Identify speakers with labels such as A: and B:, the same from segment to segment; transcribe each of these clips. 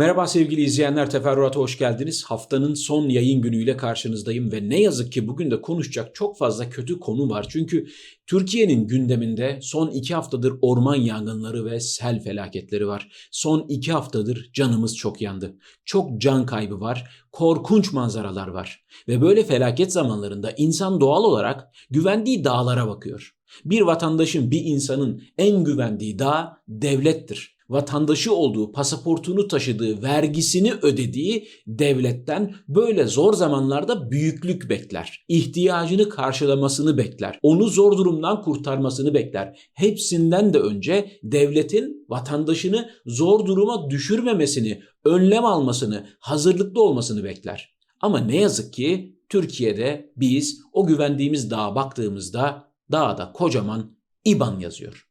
A: Merhaba sevgili izleyenler, Teferruat'a hoş geldiniz. Haftanın son yayın günüyle karşınızdayım ve ne yazık ki bugün de konuşacak çok fazla kötü konu var. Çünkü Türkiye'nin gündeminde son iki haftadır orman yangınları ve sel felaketleri var. Son iki haftadır canımız çok yandı. Çok can kaybı var, korkunç manzaralar var. Ve böyle felaket zamanlarında insan doğal olarak güvendiği dağlara bakıyor. Bir vatandaşın, bir insanın en güvendiği dağ devlettir vatandaşı olduğu, pasaportunu taşıdığı, vergisini ödediği devletten böyle zor zamanlarda büyüklük bekler. İhtiyacını karşılamasını bekler. Onu zor durumdan kurtarmasını bekler. Hepsinden de önce devletin vatandaşını zor duruma düşürmemesini, önlem almasını, hazırlıklı olmasını bekler. Ama ne yazık ki Türkiye'de biz o güvendiğimiz dağa baktığımızda dağda kocaman İBAN yazıyor.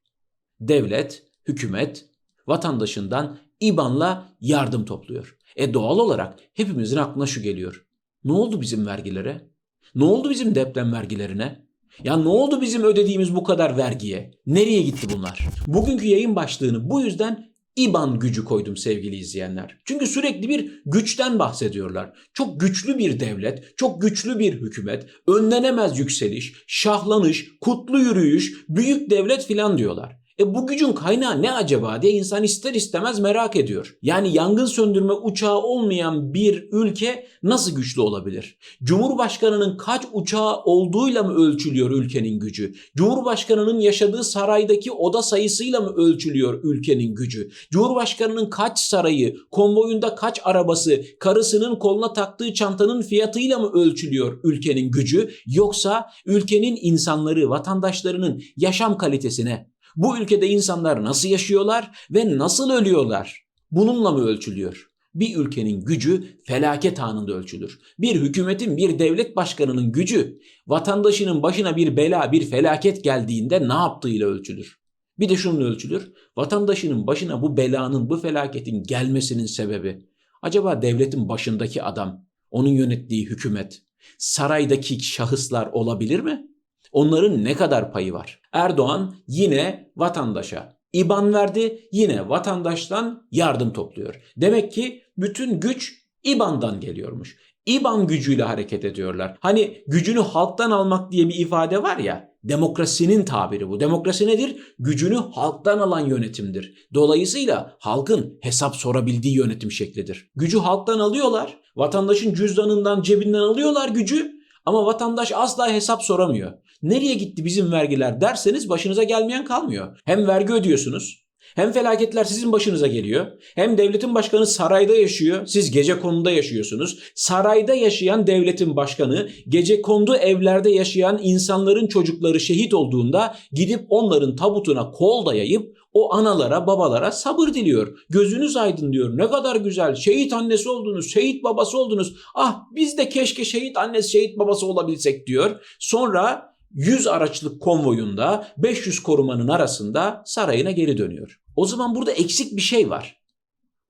A: Devlet, hükümet vatandaşından İBAN'la yardım topluyor. E doğal olarak hepimizin aklına şu geliyor. Ne oldu bizim vergilere? Ne oldu bizim deprem vergilerine? Ya ne oldu bizim ödediğimiz bu kadar vergiye? Nereye gitti bunlar? Bugünkü yayın başlığını bu yüzden İBAN gücü koydum sevgili izleyenler. Çünkü sürekli bir güçten bahsediyorlar. Çok güçlü bir devlet, çok güçlü bir hükümet, önlenemez yükseliş, şahlanış, kutlu yürüyüş, büyük devlet filan diyorlar. E bu gücün kaynağı ne acaba diye insan ister istemez merak ediyor. Yani yangın söndürme uçağı olmayan bir ülke nasıl güçlü olabilir? Cumhurbaşkanının kaç uçağı olduğuyla mı ölçülüyor ülkenin gücü? Cumhurbaşkanının yaşadığı saraydaki oda sayısıyla mı ölçülüyor ülkenin gücü? Cumhurbaşkanının kaç sarayı, konvoyunda kaç arabası, karısının koluna taktığı çantanın fiyatıyla mı ölçülüyor ülkenin gücü? Yoksa ülkenin insanları, vatandaşlarının yaşam kalitesine, bu ülkede insanlar nasıl yaşıyorlar ve nasıl ölüyorlar? Bununla mı ölçülüyor? Bir ülkenin gücü felaket anında ölçülür. Bir hükümetin, bir devlet başkanının gücü vatandaşının başına bir bela, bir felaket geldiğinde ne yaptığıyla ölçülür. Bir de şunun ölçülür. Vatandaşının başına bu belanın, bu felaketin gelmesinin sebebi acaba devletin başındaki adam, onun yönettiği hükümet, saraydaki şahıslar olabilir mi? Onların ne kadar payı var? Erdoğan yine vatandaşa İban verdi, yine vatandaştan yardım topluyor. Demek ki bütün güç İban'dan geliyormuş. İban gücüyle hareket ediyorlar. Hani gücünü halktan almak diye bir ifade var ya, demokrasinin tabiri bu. Demokrasi nedir? Gücünü halktan alan yönetimdir. Dolayısıyla halkın hesap sorabildiği yönetim şeklidir. Gücü halktan alıyorlar, vatandaşın cüzdanından, cebinden alıyorlar gücü ama vatandaş asla hesap soramıyor. Nereye gitti bizim vergiler derseniz başınıza gelmeyen kalmıyor. Hem vergi ödüyorsunuz hem felaketler sizin başınıza geliyor. Hem devletin başkanı sarayda yaşıyor. Siz gece konuda yaşıyorsunuz. Sarayda yaşayan devletin başkanı gece kondu evlerde yaşayan insanların çocukları şehit olduğunda gidip onların tabutuna kol dayayıp o analara babalara sabır diliyor. Gözünüz aydın diyor. Ne kadar güzel. Şehit annesi oldunuz, şehit babası oldunuz. Ah biz de keşke şehit annesi, şehit babası olabilsek diyor. Sonra 100 araçlık konvoyunda 500 korumanın arasında sarayına geri dönüyor. O zaman burada eksik bir şey var.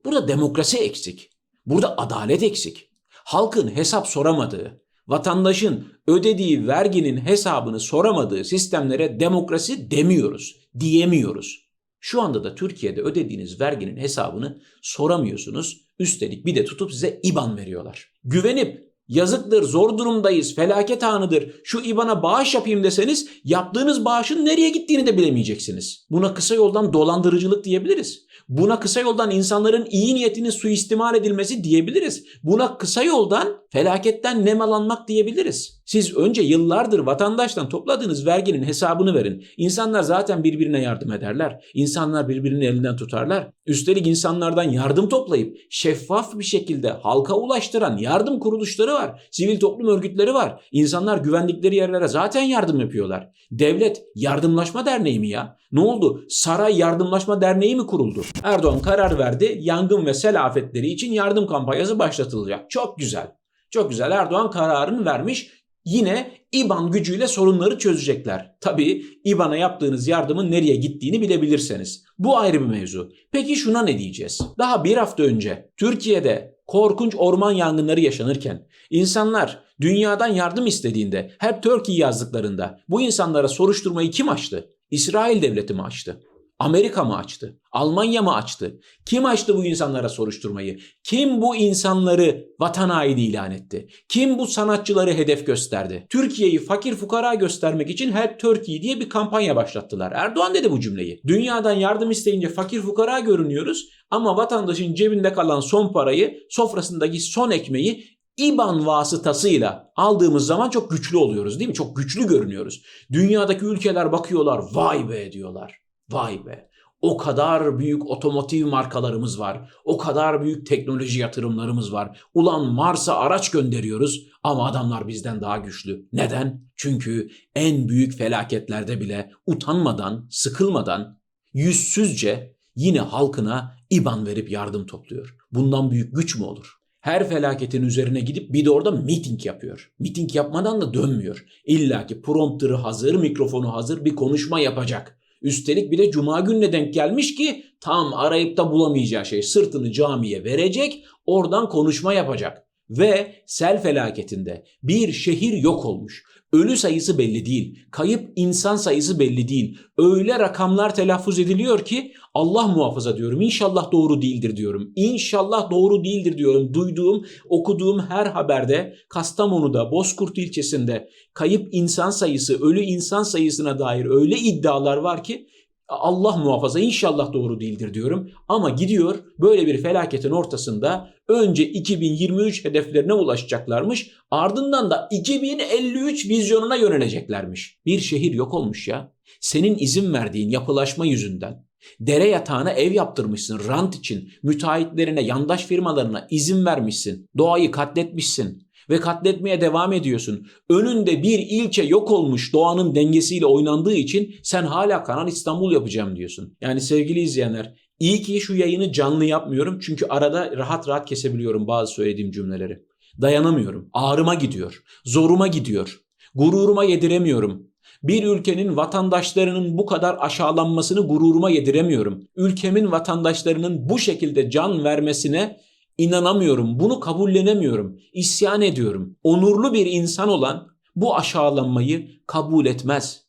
A: Burada demokrasi eksik. Burada adalet eksik. Halkın hesap soramadığı, vatandaşın ödediği verginin hesabını soramadığı sistemlere demokrasi demiyoruz, diyemiyoruz. Şu anda da Türkiye'de ödediğiniz verginin hesabını soramıyorsunuz. Üstelik bir de tutup size IBAN veriyorlar. Güvenip yazıktır, zor durumdayız, felaket anıdır, şu IBAN'a bağış yapayım deseniz yaptığınız bağışın nereye gittiğini de bilemeyeceksiniz. Buna kısa yoldan dolandırıcılık diyebiliriz. Buna kısa yoldan insanların iyi niyetinin suistimal edilmesi diyebiliriz. Buna kısa yoldan felaketten nemalanmak diyebiliriz. Siz önce yıllardır vatandaştan topladığınız verginin hesabını verin. İnsanlar zaten birbirine yardım ederler. İnsanlar birbirinin elinden tutarlar. Üstelik insanlardan yardım toplayıp şeffaf bir şekilde halka ulaştıran yardım kuruluşları var. Sivil toplum örgütleri var. İnsanlar güvendikleri yerlere zaten yardım yapıyorlar. Devlet yardımlaşma derneği mi ya? Ne oldu? Saray Yardımlaşma Derneği mi kuruldu? Erdoğan karar verdi. Yangın ve sel afetleri için yardım kampanyası başlatılacak. Çok güzel. Çok güzel. Erdoğan kararını vermiş. Yine İBAN gücüyle sorunları çözecekler. Tabii İBAN'a yaptığınız yardımın nereye gittiğini bilebilirseniz. Bu ayrı bir mevzu. Peki şuna ne diyeceğiz? Daha bir hafta önce Türkiye'de korkunç orman yangınları yaşanırken insanlar dünyadan yardım istediğinde hep Türkiye yazdıklarında bu insanlara soruşturmayı kim açtı? İsrail devleti mi açtı? Amerika mı açtı? Almanya mı açtı? Kim açtı bu insanlara soruşturmayı? Kim bu insanları vatan haini ilan etti? Kim bu sanatçıları hedef gösterdi? Türkiye'yi fakir fukara göstermek için Help Turkey diye bir kampanya başlattılar. Erdoğan dedi bu cümleyi. Dünyadan yardım isteyince fakir fukara görünüyoruz ama vatandaşın cebinde kalan son parayı, sofrasındaki son ekmeği İBAN vasıtasıyla aldığımız zaman çok güçlü oluyoruz değil mi? Çok güçlü görünüyoruz. Dünyadaki ülkeler bakıyorlar vay be diyorlar. Vay be. O kadar büyük otomotiv markalarımız var. O kadar büyük teknoloji yatırımlarımız var. Ulan Mars'a araç gönderiyoruz ama adamlar bizden daha güçlü. Neden? Çünkü en büyük felaketlerde bile utanmadan, sıkılmadan, yüzsüzce yine halkına IBAN verip yardım topluyor. Bundan büyük güç mü olur? Her felaketin üzerine gidip bir de orada miting yapıyor. Miting yapmadan da dönmüyor. İlla ki prompterı hazır, mikrofonu hazır bir konuşma yapacak. Üstelik bir de cuma gününe denk gelmiş ki tam arayıp da bulamayacağı şey sırtını camiye verecek, oradan konuşma yapacak. Ve sel felaketinde bir şehir yok olmuş. Ölü sayısı belli değil. Kayıp insan sayısı belli değil. Öyle rakamlar telaffuz ediliyor ki Allah muhafaza diyorum. İnşallah doğru değildir diyorum. İnşallah doğru değildir diyorum. Duyduğum, okuduğum her haberde Kastamonu'da, Bozkurt ilçesinde kayıp insan sayısı, ölü insan sayısına dair öyle iddialar var ki Allah muhafaza inşallah doğru değildir diyorum. Ama gidiyor böyle bir felaketin ortasında önce 2023 hedeflerine ulaşacaklarmış. Ardından da 2053 vizyonuna yöneleceklermiş. Bir şehir yok olmuş ya. Senin izin verdiğin yapılaşma yüzünden. Dere yatağına ev yaptırmışsın rant için. Müteahhitlerine, yandaş firmalarına izin vermişsin. Doğayı katletmişsin ve katletmeye devam ediyorsun. Önünde bir ilçe yok olmuş doğanın dengesiyle oynandığı için sen hala Kanal İstanbul yapacağım diyorsun. Yani sevgili izleyenler iyi ki şu yayını canlı yapmıyorum çünkü arada rahat rahat kesebiliyorum bazı söylediğim cümleleri. Dayanamıyorum. Ağrıma gidiyor. Zoruma gidiyor. Gururuma yediremiyorum. Bir ülkenin vatandaşlarının bu kadar aşağılanmasını gururuma yediremiyorum. Ülkemin vatandaşlarının bu şekilde can vermesine inanamıyorum. Bunu kabullenemiyorum. İsyan ediyorum. Onurlu bir insan olan bu aşağılanmayı kabul etmez.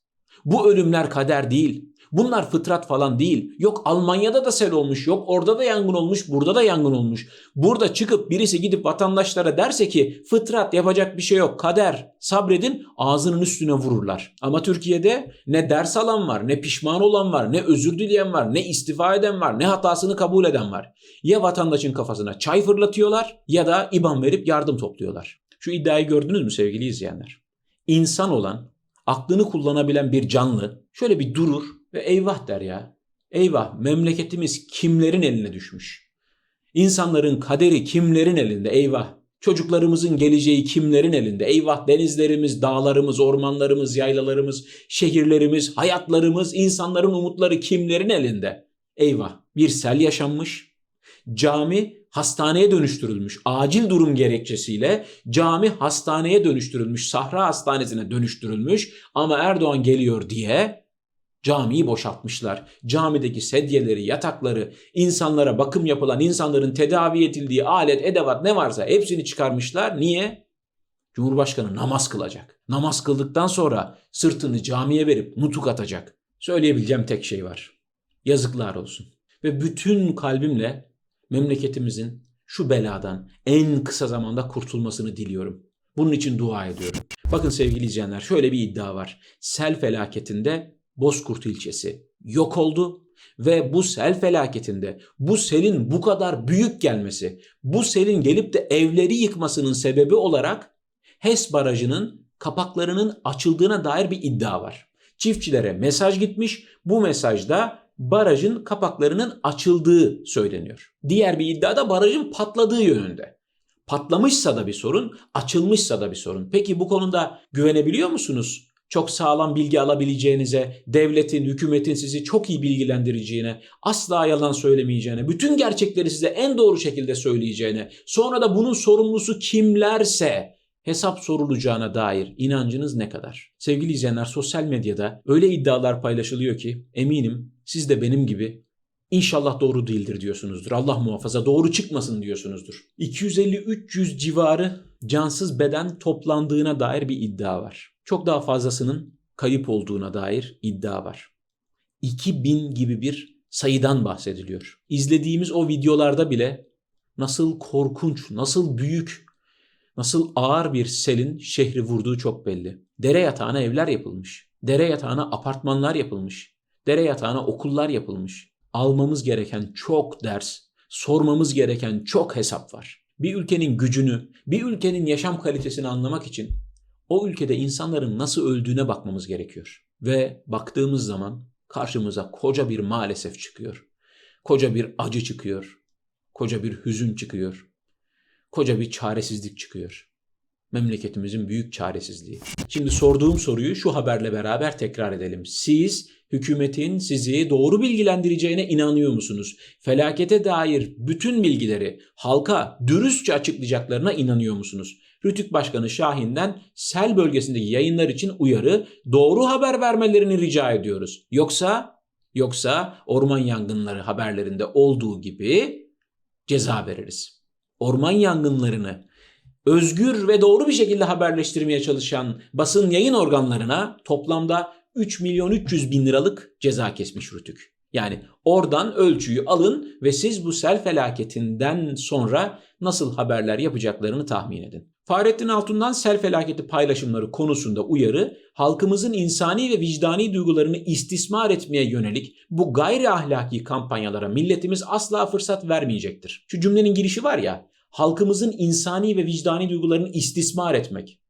A: Bu ölümler kader değil. Bunlar fıtrat falan değil. Yok Almanya'da da sel olmuş, yok orada da yangın olmuş, burada da yangın olmuş. Burada çıkıp birisi gidip vatandaşlara derse ki fıtrat yapacak bir şey yok, kader, sabredin ağzının üstüne vururlar. Ama Türkiye'de ne ders alan var, ne pişman olan var, ne özür dileyen var, ne istifa eden var, ne hatasını kabul eden var. Ya vatandaşın kafasına çay fırlatıyorlar ya da IBAN verip yardım topluyorlar. Şu iddiayı gördünüz mü sevgili izleyenler? İnsan olan, aklını kullanabilen bir canlı şöyle bir durur ve eyvah der ya. Eyvah memleketimiz kimlerin eline düşmüş? İnsanların kaderi kimlerin elinde? Eyvah. Çocuklarımızın geleceği kimlerin elinde? Eyvah denizlerimiz, dağlarımız, ormanlarımız, yaylalarımız, şehirlerimiz, hayatlarımız, insanların umutları kimlerin elinde? Eyvah. Bir sel yaşanmış. Cami hastaneye dönüştürülmüş. Acil durum gerekçesiyle cami hastaneye dönüştürülmüş. Sahra hastanesine dönüştürülmüş. Ama Erdoğan geliyor diye Camiyi boşaltmışlar. Camideki sedyeleri, yatakları, insanlara bakım yapılan, insanların tedavi edildiği alet, edevat ne varsa hepsini çıkarmışlar. Niye? Cumhurbaşkanı namaz kılacak. Namaz kıldıktan sonra sırtını camiye verip nutuk atacak. Söyleyebileceğim tek şey var. Yazıklar olsun. Ve bütün kalbimle memleketimizin şu beladan en kısa zamanda kurtulmasını diliyorum. Bunun için dua ediyorum. Bakın sevgili izleyenler şöyle bir iddia var. Sel felaketinde Bozkurt ilçesi yok oldu ve bu sel felaketinde bu selin bu kadar büyük gelmesi, bu selin gelip de evleri yıkmasının sebebi olarak HES barajının kapaklarının açıldığına dair bir iddia var. Çiftçilere mesaj gitmiş. Bu mesajda barajın kapaklarının açıldığı söyleniyor. Diğer bir iddia da barajın patladığı yönünde. Patlamışsa da bir sorun, açılmışsa da bir sorun. Peki bu konuda güvenebiliyor musunuz? Çok sağlam bilgi alabileceğinize, devletin, hükümetin sizi çok iyi bilgilendireceğine, asla yalan söylemeyeceğine, bütün gerçekleri size en doğru şekilde söyleyeceğine, sonra da bunun sorumlusu kimlerse hesap sorulacağına dair inancınız ne kadar? Sevgili izleyenler sosyal medyada öyle iddialar paylaşılıyor ki eminim siz de benim gibi İnşallah doğru değildir diyorsunuzdur. Allah muhafaza doğru çıkmasın diyorsunuzdur. 250-300 civarı cansız beden toplandığına dair bir iddia var. Çok daha fazlasının kayıp olduğuna dair iddia var. 2000 gibi bir sayıdan bahsediliyor. İzlediğimiz o videolarda bile nasıl korkunç, nasıl büyük, nasıl ağır bir selin şehri vurduğu çok belli. Dere yatağına evler yapılmış. Dere yatağına apartmanlar yapılmış. Dere yatağına okullar yapılmış. Almamız gereken çok ders, sormamız gereken çok hesap var. Bir ülkenin gücünü, bir ülkenin yaşam kalitesini anlamak için o ülkede insanların nasıl öldüğüne bakmamız gerekiyor. Ve baktığımız zaman karşımıza koca bir maalesef çıkıyor. Koca bir acı çıkıyor. Koca bir hüzün çıkıyor. Koca bir çaresizlik çıkıyor. Memleketimizin büyük çaresizliği. Şimdi sorduğum soruyu şu haberle beraber tekrar edelim. Siz hükümetin sizi doğru bilgilendireceğine inanıyor musunuz? Felakete dair bütün bilgileri halka dürüstçe açıklayacaklarına inanıyor musunuz? Rütük Başkanı Şahin'den sel bölgesindeki yayınlar için uyarı, doğru haber vermelerini rica ediyoruz. Yoksa yoksa orman yangınları haberlerinde olduğu gibi ceza veririz. Orman yangınlarını özgür ve doğru bir şekilde haberleştirmeye çalışan basın yayın organlarına toplamda 3 milyon 300 bin liralık ceza kesmiş Rütük. Yani oradan ölçüyü alın ve siz bu sel felaketinden sonra nasıl haberler yapacaklarını tahmin edin. Fahrettin Altun'dan sel felaketi paylaşımları konusunda uyarı, halkımızın insani ve vicdani duygularını istismar etmeye yönelik bu gayri ahlaki kampanyalara milletimiz asla fırsat vermeyecektir. Şu cümlenin girişi var ya, halkımızın insani ve vicdani duygularını istismar etmek.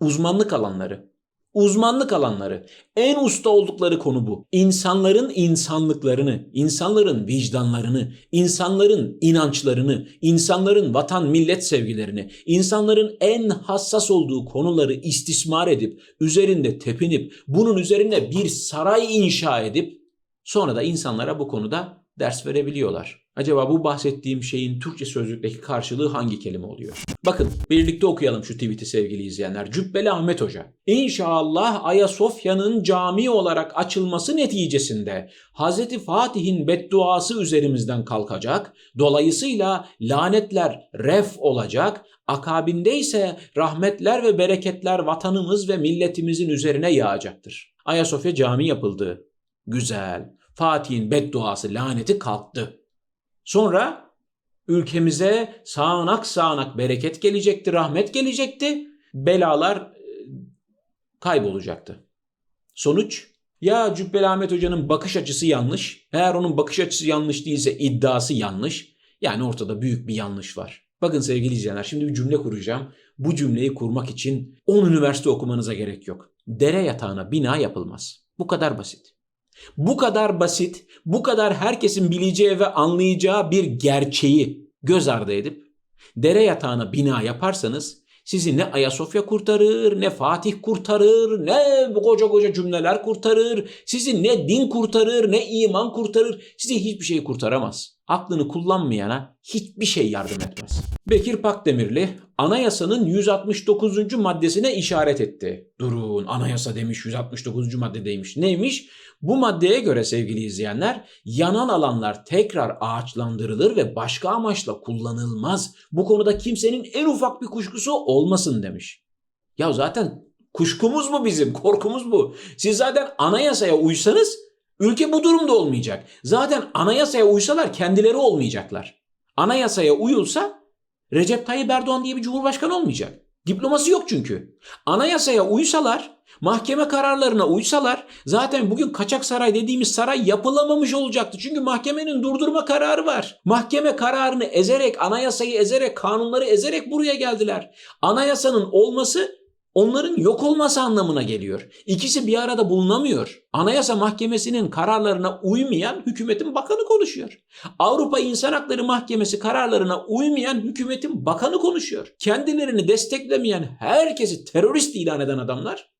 A: Uzmanlık alanları. Uzmanlık alanları. En usta oldukları konu bu. İnsanların insanlıklarını, insanların vicdanlarını, insanların inançlarını, insanların vatan millet sevgilerini, insanların en hassas olduğu konuları istismar edip, üzerinde tepinip, bunun üzerine bir saray inşa edip, sonra da insanlara bu konuda ders verebiliyorlar. Acaba bu bahsettiğim şeyin Türkçe sözlükteki karşılığı hangi kelime oluyor? Bakın birlikte okuyalım şu tweet'i sevgili izleyenler. Cübbeli Ahmet Hoca. İnşallah Ayasofya'nın cami olarak açılması neticesinde Hz. Fatih'in bedduası üzerimizden kalkacak. Dolayısıyla lanetler ref olacak. Akabinde ise rahmetler ve bereketler vatanımız ve milletimizin üzerine yağacaktır. Ayasofya cami yapıldı. Güzel. Fatih'in bedduası laneti kalktı. Sonra ülkemize sağanak sağanak bereket gelecekti, rahmet gelecekti. Belalar e, kaybolacaktı. Sonuç ya Cübbeli Ahmet Hoca'nın bakış açısı yanlış. Eğer onun bakış açısı yanlış değilse iddiası yanlış. Yani ortada büyük bir yanlış var. Bakın sevgili izleyenler şimdi bir cümle kuracağım. Bu cümleyi kurmak için 10 üniversite okumanıza gerek yok. Dere yatağına bina yapılmaz. Bu kadar basit. Bu kadar basit, bu kadar herkesin bileceği ve anlayacağı bir gerçeği göz ardı edip dere yatağına bina yaparsanız sizi ne Ayasofya kurtarır, ne Fatih kurtarır, ne koca koca cümleler kurtarır, sizi ne din kurtarır, ne iman kurtarır, sizi hiçbir şey kurtaramaz. Aklını kullanmayana hiçbir şey yardım etmez. Bekir Pakdemirli anayasanın 169. maddesine işaret etti. Durun anayasa demiş 169. maddedeymiş. Neymiş? Bu maddeye göre sevgili izleyenler yanan alanlar tekrar ağaçlandırılır ve başka amaçla kullanılmaz. Bu konuda kimsenin en ufak bir kuşkusu olmasın demiş. Ya zaten kuşkumuz bu bizim, korkumuz bu. Siz zaten anayasaya uysanız ülke bu durumda olmayacak. Zaten anayasaya uysalar kendileri olmayacaklar. Anayasaya uyulsa Recep Tayyip Erdoğan diye bir cumhurbaşkanı olmayacak. Diploması yok çünkü. Anayasaya uysalar, mahkeme kararlarına uysalar zaten bugün kaçak saray dediğimiz saray yapılamamış olacaktı. Çünkü mahkemenin durdurma kararı var. Mahkeme kararını ezerek, anayasayı ezerek, kanunları ezerek buraya geldiler. Anayasanın olması onların yok olması anlamına geliyor. İkisi bir arada bulunamıyor. Anayasa Mahkemesi'nin kararlarına uymayan hükümetin bakanı konuşuyor. Avrupa İnsan Hakları Mahkemesi kararlarına uymayan hükümetin bakanı konuşuyor. Kendilerini desteklemeyen herkesi terörist ilan eden adamlar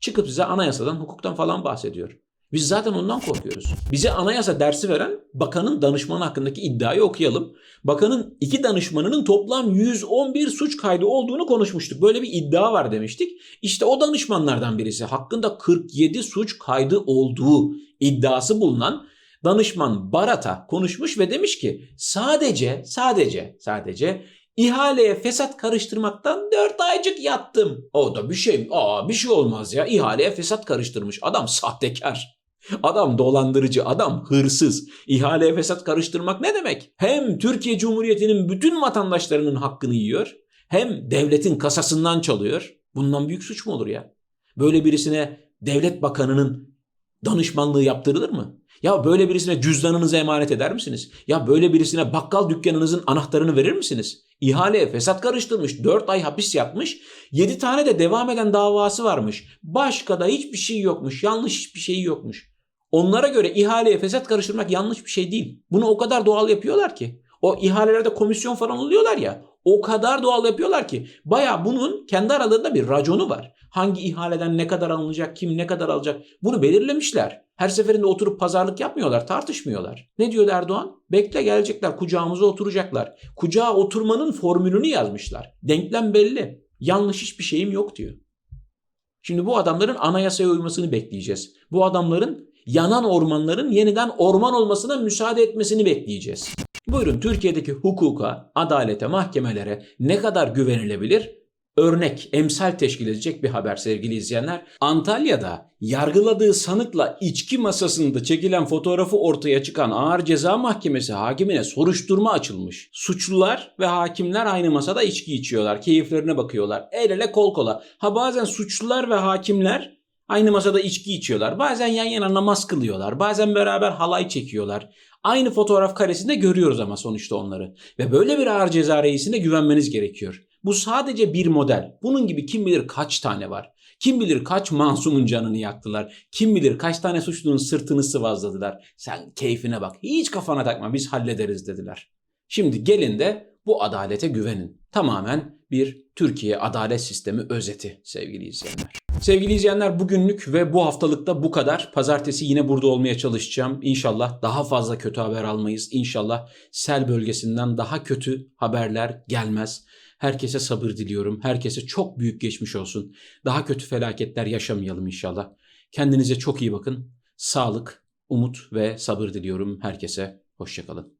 A: çıkıp size anayasadan, hukuktan falan bahsediyor. Biz zaten ondan korkuyoruz. Bize anayasa dersi veren bakanın danışmanı hakkındaki iddiayı okuyalım. Bakanın iki danışmanının toplam 111 suç kaydı olduğunu konuşmuştuk. Böyle bir iddia var demiştik. İşte o danışmanlardan birisi hakkında 47 suç kaydı olduğu iddiası bulunan danışman Barat'a konuşmuş ve demiş ki sadece sadece sadece İhaleye fesat karıştırmaktan 4 aycık yattım. O da bir şey, aa bir şey olmaz ya. İhaleye fesat karıştırmış. Adam sahtekar. Adam dolandırıcı, adam hırsız. İhaleye fesat karıştırmak ne demek? Hem Türkiye Cumhuriyeti'nin bütün vatandaşlarının hakkını yiyor, hem devletin kasasından çalıyor. Bundan büyük suç mu olur ya? Böyle birisine devlet bakanının danışmanlığı yaptırılır mı? Ya böyle birisine cüzdanınızı emanet eder misiniz? Ya böyle birisine bakkal dükkanınızın anahtarını verir misiniz? İhaleye fesat karıştırmış, 4 ay hapis yatmış, 7 tane de devam eden davası varmış. Başka da hiçbir şey yokmuş, yanlış hiçbir şey yokmuş. Onlara göre ihaleye fesat karıştırmak yanlış bir şey değil. Bunu o kadar doğal yapıyorlar ki. O ihalelerde komisyon falan oluyorlar ya. O kadar doğal yapıyorlar ki. Baya bunun kendi aralarında bir raconu var. Hangi ihaleden ne kadar alınacak, kim ne kadar alacak bunu belirlemişler. Her seferinde oturup pazarlık yapmıyorlar, tartışmıyorlar. Ne diyor Erdoğan? Bekle gelecekler, kucağımıza oturacaklar. Kucağa oturmanın formülünü yazmışlar. Denklem belli. Yanlış hiçbir şeyim yok diyor. Şimdi bu adamların anayasaya uymasını bekleyeceğiz. Bu adamların yanan ormanların yeniden orman olmasına müsaade etmesini bekleyeceğiz. Buyurun Türkiye'deki hukuka, adalete, mahkemelere ne kadar güvenilebilir? Örnek, emsal teşkil edecek bir haber sevgili izleyenler. Antalya'da yargıladığı sanıkla içki masasında çekilen fotoğrafı ortaya çıkan Ağır Ceza Mahkemesi hakimine soruşturma açılmış. Suçlular ve hakimler aynı masada içki içiyorlar, keyiflerine bakıyorlar. El ele kol kola. Ha bazen suçlular ve hakimler Aynı masada içki içiyorlar. Bazen yan yana namaz kılıyorlar. Bazen beraber halay çekiyorlar. Aynı fotoğraf karesinde görüyoruz ama sonuçta onları. Ve böyle bir ağır ceza reisine güvenmeniz gerekiyor. Bu sadece bir model. Bunun gibi kim bilir kaç tane var. Kim bilir kaç masumun canını yaktılar. Kim bilir kaç tane suçlunun sırtını sıvazladılar. Sen keyfine bak. Hiç kafana takma biz hallederiz dediler. Şimdi gelin de bu adalete güvenin. Tamamen bir Türkiye adalet sistemi özeti sevgili izleyenler. Sevgili izleyenler bugünlük ve bu haftalıkta bu kadar. Pazartesi yine burada olmaya çalışacağım. İnşallah daha fazla kötü haber almayız. İnşallah sel bölgesinden daha kötü haberler gelmez. Herkese sabır diliyorum. Herkese çok büyük geçmiş olsun. Daha kötü felaketler yaşamayalım inşallah. Kendinize çok iyi bakın. Sağlık, umut ve sabır diliyorum herkese. Hoşçakalın.